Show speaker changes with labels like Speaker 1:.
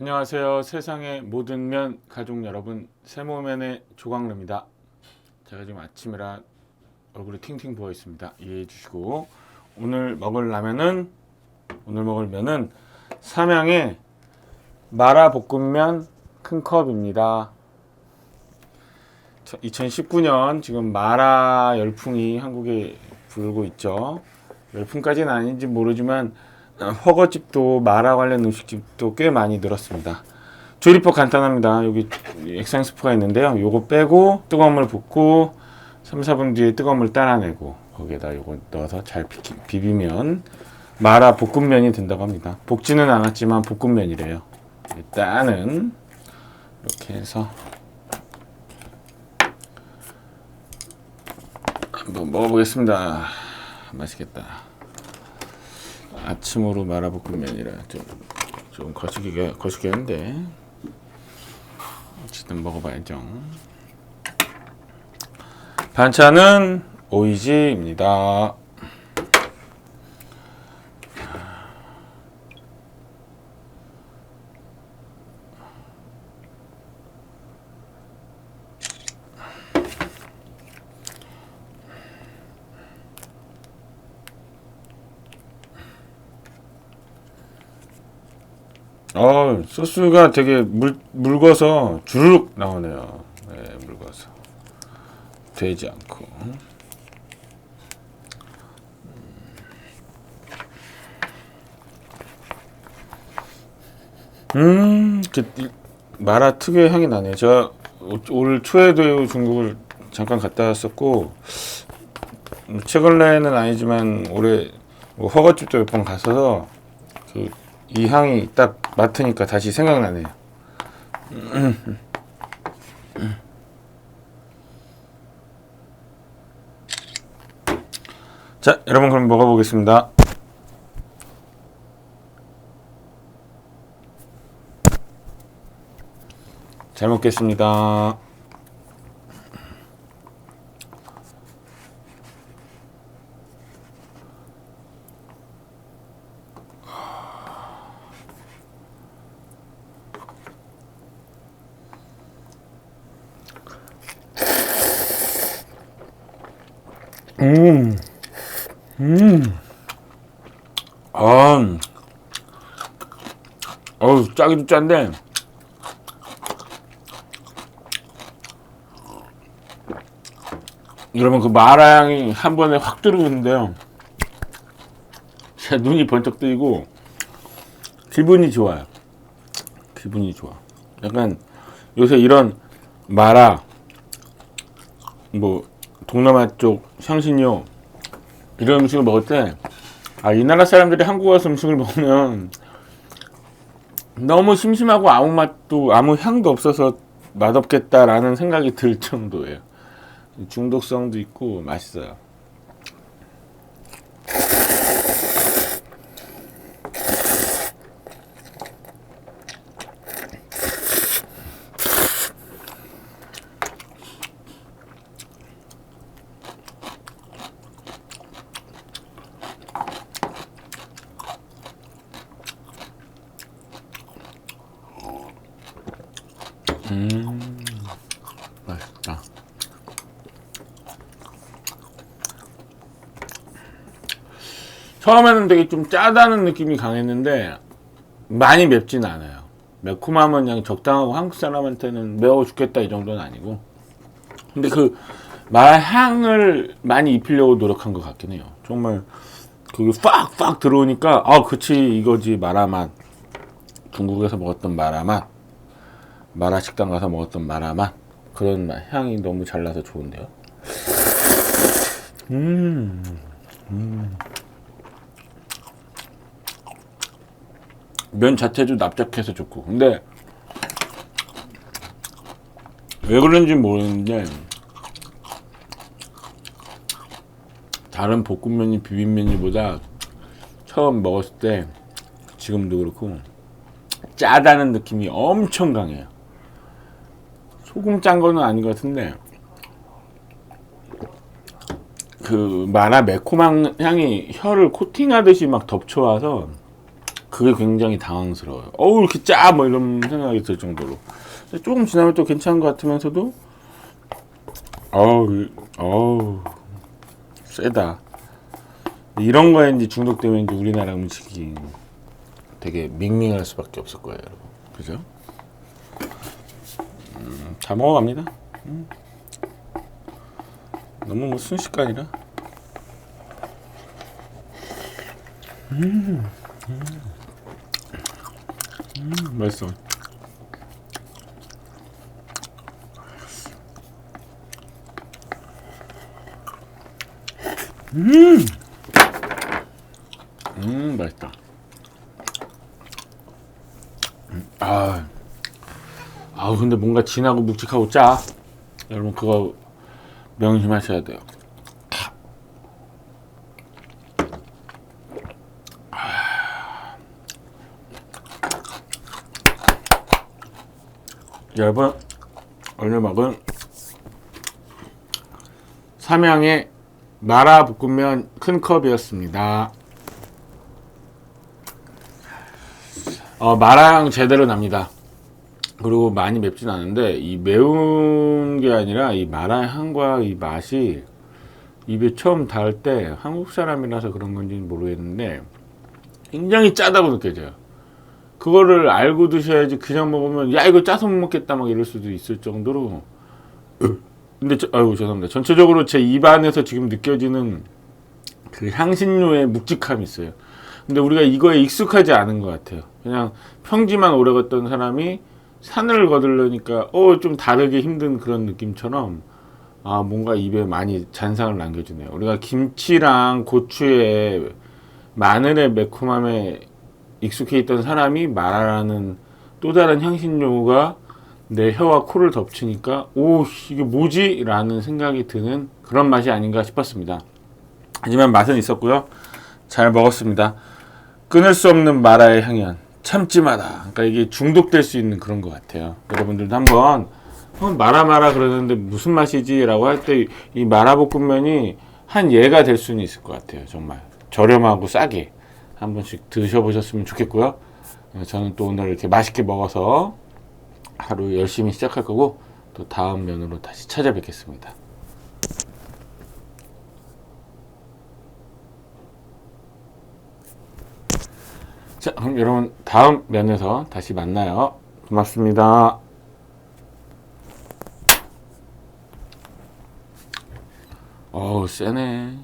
Speaker 1: 안녕하세요. 세상의 모든 면 가족 여러분, 세모면의 조광래입니다. 제가 지금 아침이라 얼굴이 팅팅 부어 있습니다. 이해해 주시고 오늘 먹을 라면은 오늘 먹을 면은 삼양의 마라 볶음면 큰 컵입니다. 2019년 지금 마라 열풍이 한국에 불고 있죠. 열풍까지는 아닌지 모르지만 어, 허거집도 마라 관련 음식집도 꽤 많이 늘었습니다. 조리법 간단합니다. 여기 액상 스프가 있는데요. 요거 빼고 뜨거운 물 붓고 3, 4분 뒤에 뜨거운 물 따라내고 거기에다 요거 넣어서 잘 비비면 마라 볶음면이 된다고 합니다. 볶지는 않았지만 볶음면이래요. 일단은 이렇게 해서 한번 먹어보겠습니다. 맛있겠다. 아침으로 마라볶음면이라 좀, 좀 거시기가, 거시기 한데. 어쨌든 먹어봐야죠. 반찬은 오이지입니다. 어, 소스가 되게 물, 묽어서 주르륵 나오네요. 네, 묽어서. 되지 않고. 음, 그, 이- 마라 특유의 향이 나네요. 제가 올- 올 초에도 중국을 잠깐 갔다 왔었고, 음, 최근에는 아니지만 올해 뭐 허거집도 몇번 갔어서 그 이 향이 딱 맡으니까 다시 생각나네요. 자, 여러분 그럼 먹어보겠습니다. 잘 먹겠습니다. 음, 음, 아, 어우, 짜기도 짠데, 여러분 그 마라향이 한 번에 확 들어오는데요. 제 눈이 번쩍 뜨이고 기분이 좋아요. 기분이 좋아. 약간 요새 이런 마라 뭐 동남아 쪽 향신료 이런 음식을 먹을 때 아, 이 나라 사람들이 한국 와서 음식을 먹으면 너무 심심하고 아무 맛도 아무 향도 없어서 맛없겠다라는 생각이 들 정도예요. 중독성도 있고 맛있어요. 처음에는 되게 좀 짜다는 느낌이 강했는데 많이 맵진 않아요. 매콤함은 그냥 적당하고 한국 사람한테는 매워 죽겠다 이 정도는 아니고. 근데 그 마향을 많이 입히려고 노력한 것 같긴 해요. 정말 그게 팍팍 들어오니까 아 그치 이거지 마라 맛. 중국에서 먹었던 마라 맛. 마라 식당 가서 먹었던 마라 맛. 그런 맛. 향이 너무 잘 나서 좋은데요. 음. 면 자체도 납작해서 좋고. 근데 왜 그런지 모르는데 다른 볶음면이 비빔면이보다 처음 먹었을 때 지금도 그렇고 짜다는 느낌이 엄청 강해요. 소금 짠 거는 아닌 것 같은데 그 마라 매콤한 향이 혀를 코팅하듯이 막 덮쳐와서 그게 굉장히 당황스러워요. 어우 이렇게 짜! 뭐 이런 생각이 들 정도로. 조금 지나면 또 괜찮은 것 같으면서도 어우 이- 어우 세다. 이런 거에 이제 중독되면 이제 우리나라 음식이 되게 밍밍할 수밖에 없을 거예요, 여러분. 그죠? 음, 잘 먹어갑니다. 음. 너무 뭐 순식간이라. 음, 맛있어. 음, 음, 맛있다. 음, 아, 아, 근데 뭔가 진하고 묵직하고 짜. 여러분 그거 명심하셔야 돼요. 여러분 오늘 먹은 삼양의 마라 볶음면 큰 컵이었습니다. 어, 마라향 제대로 납니다. 그리고 많이 맵진 않은데 이 매운 게 아니라 이 마라 향과 이 맛이 입에 처음 닿을 때 한국 사람이라서 그런 건지는 모르겠는데 굉장히 짜다고 느껴져요. 그거를 알고 드셔야지 그냥 먹으면 야 이거 짜서 못 먹겠다 막 이럴 수도 있을 정도로. 근데 저, 아유 죄송합니다. 전체적으로 제 입안에서 지금 느껴지는 그 향신료의 묵직함이 있어요. 근데 우리가 이거에 익숙하지 않은 것 같아요. 그냥 평지만 오래 걷던 사람이 산을 거들려니까 어 좀 다르게 힘든 그런 느낌처럼 아 뭔가 입에 많이 잔상을 남겨주네요. 우리가 김치랑 고추에 마늘의 매콤함에 익숙해 있던 사람이 마라라는 또 다른 향신료가 내 혀와 코를 덮치니까 오 이게 뭐지? 라는 생각이 드는 그런 맛이 아닌가 싶었습니다. 하지만 맛은 있었고요. 잘 먹었습니다. 끊을 수 없는 마라의 향연 참지마다 그러니까 이게 중독될 수 있는 그런 것 같아요. 여러분들도 한번 어, 마라 마라 그러는데 무슨 맛이지라고 할 때 이 마라 볶음면이 한 예가 될 수는 있을 것 같아요. 정말 저렴하고 싸게 한 번씩 드셔보셨으면 좋겠고요. 어, 저는 또 오늘 이렇게 맛있게 먹어서 하루 열심히 시작할 거고 또 다음 면으로 다시 찾아뵙겠습니다. 자, 그럼 여러분 다음 면에서 다시 만나요. 고맙습니다. 어우, 세네.